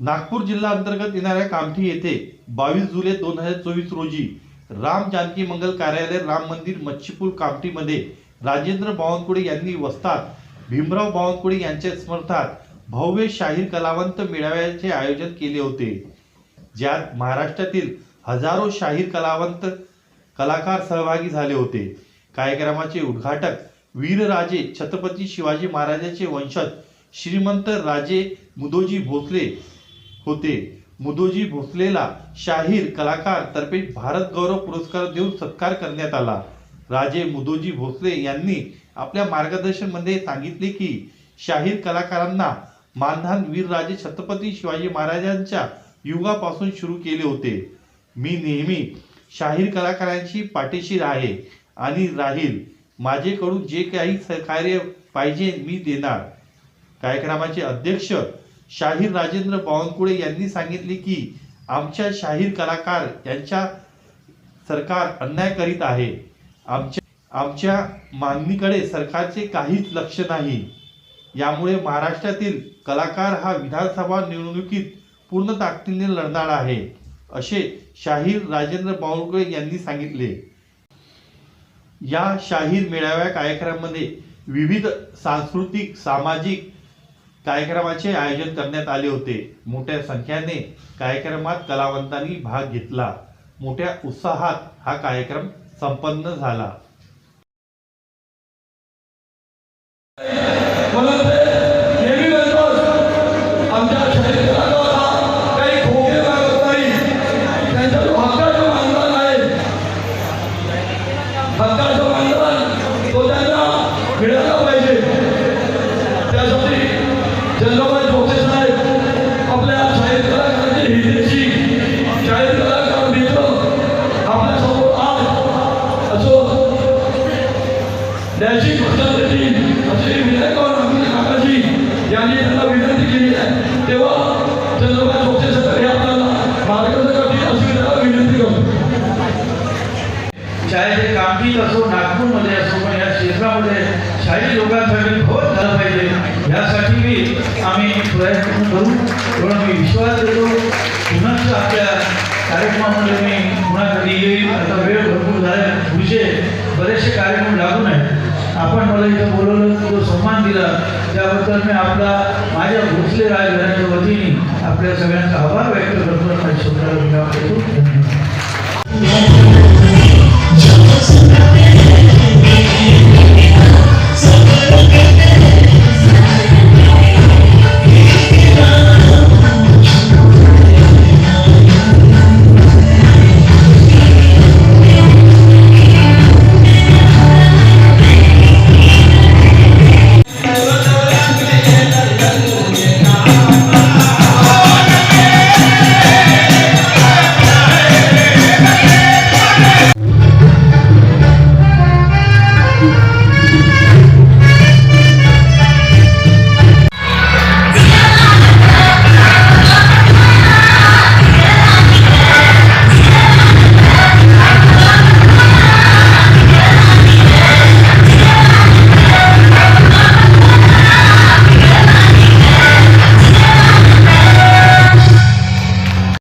नागपूर जिल्हा अंतर्गत येणाऱ्या कामठी येथे बावीस जुलै दोन हजार चोवीस रोजी राम जानकी मंगल कार्यालय राम मंदिर मच्छीपूर कामठीमध्ये राजेंद्र बावनकुळे यांनी वस्तात भीमराव बावनकुळे यांच्या स्मरणार्थ भव्य शाहीर कलावंत मेळाव्याचे आयोजन केले होते. ज्यात महाराष्ट्रातील हजारो शाहीर कलावंत कलाकार सहभागी झाले होते. कार्यक्रमाचे उद्घाटक वीरराजे छत्रपती शिवाजी महाराजांचे वंशज श्रीमंत राजे मुदोजी भोसले होते. मुदोजी भोसलेला शाहीर कलाकार तर्फे भारत गौरव पुरस्कार देऊन सत्कार करण्यात आला. राजे मुदोजी भोसले यांनी आपल्या मार्गदर्शनमध्ये सांगितले की शाहीर कलाकारांना मानधन वीरराजे छत्रपती शिवाजी महाराजांच्या युगापासून सुरू केले होते. मी नेहमी शाहीर कलाकारांशी पाठीशीर आहे आणि राहील. माझेकडून जे काही सहकार्य पाहिजे मी देणार. कार्यक्रमाचे अध्यक्ष शाहीर राजेंद्र बावनकुळे यांनी सांगितले की आमच्या शाहीर कलाकार यांच्या सरकार अन्याय करीत आहे. आमच्या आमच्या मागणीकडे सरकारचे काहीच लक्ष नाही. यामुळे महाराष्ट्रातील कलाकार हा विधानसभा निवडणुकीत पूर्ण ताकदीने लढणार आहे असे शाहीर राजेंद्र बावनकुळे यांनी सांगितले. या शाहीर मेळाव्या कार्यक्रमामध्ये विविध सांस्कृतिक सामाजिक कार्यक्रमाचे आयोजन करण्यात आले होते. मोठ्या संख्येने कार्यक्रमात कलावंतांनी भाग घेतला. मोठ्या उत्साहात हा कार्यक्रम संपन्न झाला. त्याची घोषणा देतील विनय विनायकराव आम्ही काकाजी यांनी त्यांना विनंती केली आहे. तेव्हा चंद्रबाई चौथे सर हे आपल्याला मार्गदर्शन करतील अशी त्याला विनंती करतो. चाहे ते कामठीत असो नागपूरमध्ये असो पण या क्षेत्रामध्ये शाही लोकांसाठी भवत झालं पाहिजे. यासाठी मी आम्ही प्रयत्न करू. पण मी विश्वास देतो. पुन्हा आपल्या कार्यक्रमामध्ये मी पुन्हा कधी येईल आता वेळ मला इथं बोलवलं जो सन्मान दिला. त्याबद्दल मी आपला माझ्या भोसले राजघराच्या वतीने आपल्या सगळ्यांचा आभार व्यक्त करतो. आणि माझ्या शब्दाला धन्यवाद.